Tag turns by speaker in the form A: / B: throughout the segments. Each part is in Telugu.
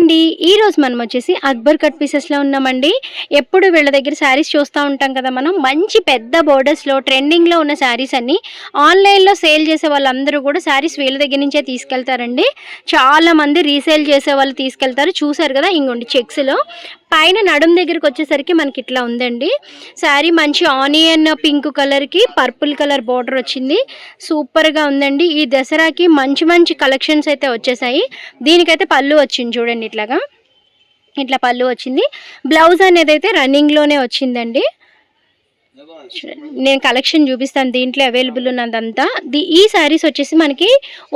A: అండి ఈ రోజు మనం వచ్చేసి అక్బర్ కట్ పీసెస్లో ఉన్నామండి. ఎప్పుడు వీళ్ళ దగ్గర శారీస్ చూస్తూ ఉంటాం కదా మనం. మంచి పెద్ద బోర్డర్స్లో ట్రెండింగ్లో ఉన్న శారీస్ అన్ని ఆన్లైన్లో సేల్ చేసే వాళ్ళందరూ కూడా శారీస్ వీళ్ళ దగ్గర నుంచే తీసుకెళ్తారండి. చాలా మంది రీసేల్ చేసే వాళ్ళు తీసుకెళ్తారు. చూసారు కదా ఇంకోండి చెక్స్లో. పైన నడుం దగ్గరికి వచ్చేసరికి మనకి ఇట్లా ఉందండి. శారీ మంచి ఆనియన్ పింక్ కలర్కి పర్పుల్ కలర్ బార్డర్ వచ్చింది. సూపర్గా ఉందండి. ఈ దసరాకి మంచి మంచి కలెక్షన్స్ అయితే వచ్చేసాయి. దీనికైతే పళ్ళు వచ్చింది చూడండి ఇట్లాగా ఇట్లా పళ్ళు వచ్చింది. బ్లౌజ్ అనేది అయితే రన్నింగ్లోనే వచ్చిందండి. చూడండి. నేను కలెక్షన్ చూపిస్తాను దీంట్లో అవైలబుల్ ఉన్నదంతా. ది ఈ శారీస్ వచ్చేసి మనకి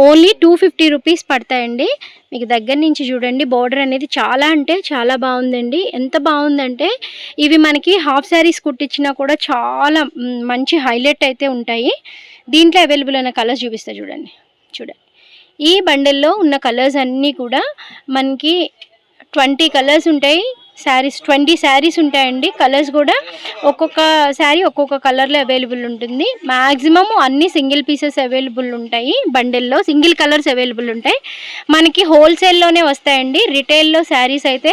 A: ఓన్లీ టూ ఫిఫ్టీ రూపీస్ పడతాయండి. మీకు దగ్గర నుంచి చూడండి బార్డర్ అనేది చాలా అంటే చాలా బాగుందండి. ఎంత బాగుందంటే ఇవి మనకి హాఫ్ శారీస్ కుట్టించినా కూడా చాలా మంచి హైలైట్ అయితే ఉంటాయి. దీంట్లో అవైలబుల్ అయిన కలర్స్ చూపిస్తా చూడండి. చూడండి. ఈ బండిల్లో ఉన్న కలర్స్ అన్నీ కూడా మనకి ట్వంటీ కలర్స్ ఉంటాయి. శారీస్ ట్వంటీ శారీస్ ఉంటాయండి. కలర్స్ కూడా ఒక్కొక్క శారీ ఒక్కొక్క కలర్లో అవైలబుల్ ఉంటుంది. మ్యాక్సిమమ్ అన్ని సింగిల్ పీసెస్ అవైలబుల్ ఉంటాయి. బండిల్లో సింగిల్ కలర్స్ అవైలబుల్ ఉంటాయి. మనకి హోల్సేల్లోనే వస్తాయండి. రిటైల్లో శారీస్ అయితే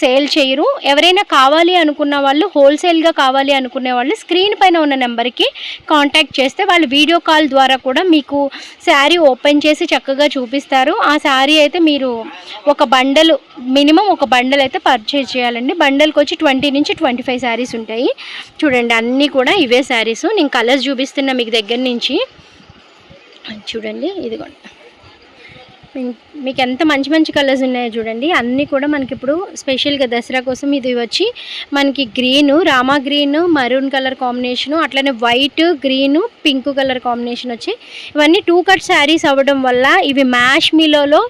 A: సేల్ చేయరు. ఎవరైనా కావాలి అనుకున్న వాళ్ళు హోల్సేల్గా కావాలి అనుకునే వాళ్ళు స్క్రీన్ పైన ఉన్న నెంబర్కి కాంటాక్ట్ చేస్తే వాళ్ళు వీడియో కాల్ ద్వారా కూడా మీకు శారీ ఓపెన్ చేసి చక్కగా చూపిస్తారు. ఆ శారీ అయితే మీరు ఒక బండలు మినిమం ఒక బండల్ అయితే పర్చేజ్ చేయాలండి. బండల్కి వచ్చి ట్వంటీ నుంచి ట్వంటీ ఫైవ్ శారీస్ ఉంటాయి. చూడండి అన్నీ కూడా ఇవే శారీస్ నేను కలర్స్ చూపిస్తున్నా మీకు దగ్గర నుంచి. చూడండి ఇదిగోండి. మీకు ఎంత మంచి మంచి కలర్స్ ఉన్నాయో చూడండి. అన్నీ కూడా మనకి ఇప్పుడు స్పెషల్గా దసరా కోసం ఇది వచ్చి మనకి green Rama green maroon colour combination అట్లనే white green pink colour combination వచ్చి ఇవన్నీ టూ కట్ శారీస్ అవ్వడం వల్ల ఇవి మ్యాష్ మిలోలో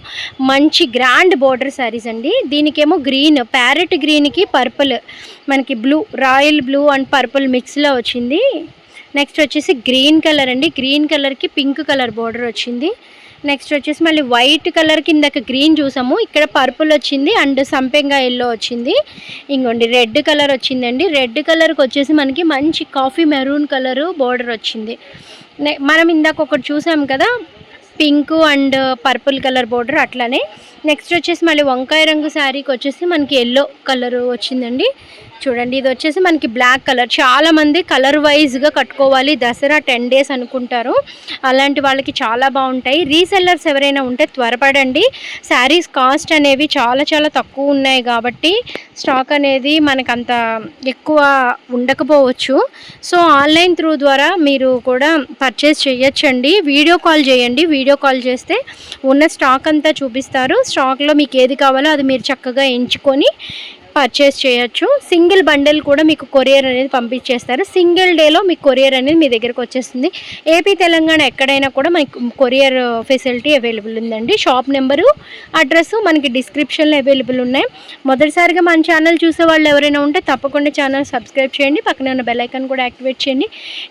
A: మంచి గ్రాండ్ బోర్డర్ శారీస్ అండి. దీనికేమో గ్రీన్ ప్యారెట్ గ్రీన్కి పర్పుల్ మనకి blue royal blue and purple మిక్స్లో వచ్చింది. నెక్స్ట్ వచ్చేసి గ్రీన్ కలర్ అండి. గ్రీన్ కలర్కి పింక్ కలర్ బోర్డర్ వచ్చింది. నెక్స్ట్ వచ్చేసి మళ్ళీ వైట్ కలర్ కిందకి గ్రీన్ చూసాము. ఇక్కడ పర్పుల్ వచ్చింది అండ్ సంపెంగా ఎల్లో వచ్చింది. ఇంకోండి రెడ్ కలర్ వచ్చిందండి. రెడ్ కలర్కి వచ్చేసి మనకి మంచి కాఫీ మెరూన్ కలరు బోర్డర్ వచ్చింది. మనం ఇందాక ఒకటి చూసాం కదా pink and purple colour border అట్లానే. నెక్స్ట్ వచ్చేసి మళ్ళీ వంకాయ రంగు శారీకి వచ్చేసి మనకి ఎల్లో కలర్ వచ్చిందండి. చూడండి ఇది వచ్చేసి మనకి బ్లాక్ కలర్ చాలామంది కలర్ వైజ్గా కట్టుకోవాలి. దసరా టెన్ డేస్ అనుకుంటారు. అలాంటి వాళ్ళకి చాలా బాగుంటాయి. రీసెల్లర్స్ ఎవరైనా ఉంటే త్వరపడండి. శారీస్ కాస్ట్ అనేవి చాలా చాలా తక్కువ ఉన్నాయి కాబట్టి స్టాక్ అనేది మనకు అంత ఎక్కువ ఉండకపోవచ్చు. సో ఆన్లైన్ త్రూ ద్వారా మీరు కూడా పర్చేస్ చేయొచ్చండి. వీడియో కాల్ చేయండి. వీడియో కాల్ చేస్తే ఉన్న స్టాక్ అంతా చూపిస్తారు. స్టాక్లో మీకు ఏది కావాలో అది మీరు చక్కగా ఎంచుకొని పర్చేస్ చేయొచ్చు. సింగిల్ బండిల్ కూడా మీకు కొరియర్ అనేది పంపించేస్తారు. సింగిల్ డేలో మీకు కొరియర్ అనేది మీ దగ్గరకు వచ్చేస్తుంది. ఏపీ తెలంగాణ ఎక్కడైనా కూడా మనకి కొరియర్ ఫెసిలిటీ అవైలబుల్ ఉందండి. షాప్ నెంబరు అడ్రస్ మనకి డిస్క్రిప్షన్లో అవైలబుల్ ఉన్నాయి. మొదటిసారిగా మన ఛానల్ చూసే వాళ్ళు ఎవరైనా ఉంటే తప్పకుండా ఛానల్ సబ్స్క్రైబ్ చేయండి. పక్కన ఉన్న బెల్ ఐకాన్ కూడా యాక్టివేట్ చేయండి.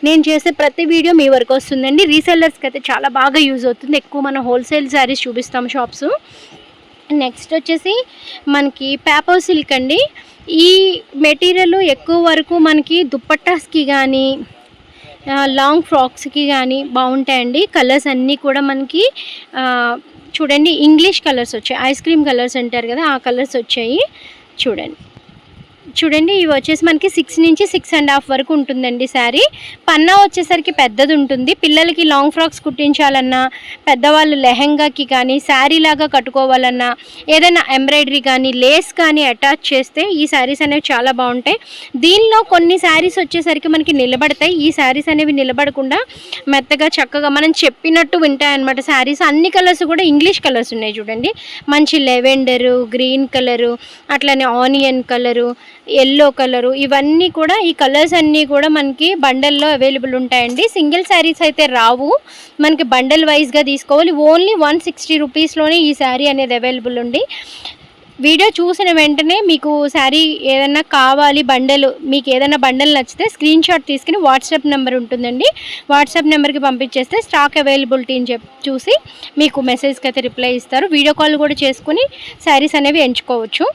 A: నేను చేసే ప్రతి వీడియో మీ వరకు వస్తుందండి. రీసెల్లర్స్కి అయితే చాలా బాగా యూజ్ అవుతుంది. ఎక్కువ మనం హోల్సేల్ శారీస్ చూపిస్తాం షాప్స్. నెక్స్ట్ వచ్చేసి మనకి పేపర్ సిల్క్ అండి. ఈ మెటీరియల్ ఎక్కువ వరకు మనకి దుప్పట్టాస్కి కానీ లాంగ్ ఫ్రాక్స్కి కానీ బాగుంటాయండి. కలర్స్ అన్నీ కూడా మనకి చూడండి ఇంగ్లీష్ కలర్స్ వచ్చాయి. ఐస్ క్రీమ్ కలర్స్ అంటారు కదా ఆ కలర్స్ వచ్చాయి. చూడండి. చూడండి ఇవి వచ్చేసి మనకి సిక్స్ నుంచి సిక్స్ అండ్ హాఫ్ వరకు ఉంటుందండి శారీ. పన్నా వచ్చేసరికి పెద్దది ఉంటుంది. పిల్లలకి లాంగ్ ఫ్రాక్స్ కుట్టించాలన్నా పెద్దవాళ్ళు లెహెంగాకి కానీ శారీ లాగా కట్టుకోవాలన్నా ఏదైనా ఎంబ్రాయిడరీ కానీ లేస్ కానీ అటాచ్ చేస్తే ఈ శారీస్ అనేవి చాలా బాగుంటాయి. దీనిలో కొన్ని శారీస్ వచ్చేసరికి మనకి నిలబడతాయి. ఈ శారీస్ అనేవి నిలబడకుండా మెత్తగా చక్కగా మనం చెప్పినట్టు వింటాయన్నమాట శారీస్. అన్ని కలర్స్ కూడా ఇంగ్లీష్ కలర్స్ ఉన్నాయి చూడండి. మంచి లెవెండరు గ్రీన్ కలరు అట్లనే ఆనియన్ కలరు ఎల్లో కలరు ఇవన్నీ కూడా ఈ కలర్స్ అన్నీ కూడా మనకి బండల్లో అవైలబుల్ ఉంటాయండి. సింగిల్ శారీస్ అయితే రావు. మనకి బండల్ వైజ్గా తీసుకోవాలి. ఓన్లీ వన్ సిక్స్టీ రూపీస్లోనే ఈ శారీ అనేది అవైలబుల్ ఉంది. వీడియో చూసిన వెంటనే మీకు శారీ ఏదైనా కావాలి బండలు మీకు ఏదైనా బండలు నచ్చితే స్క్రీన్ షాట్ తీసుకుని వాట్సాప్ నెంబర్ ఉంటుందండి. వాట్సాప్ నెంబర్కి పంపించేస్తే స్టాక్ అవైలబిలిటీని చెప్ చూసి మీకు మెసేజ్కి అయితే రిప్లై ఇస్తారు. వీడియో కాల్ కూడా చేసుకుని శారీస్ అనేవి ఎంచుకోవచ్చు.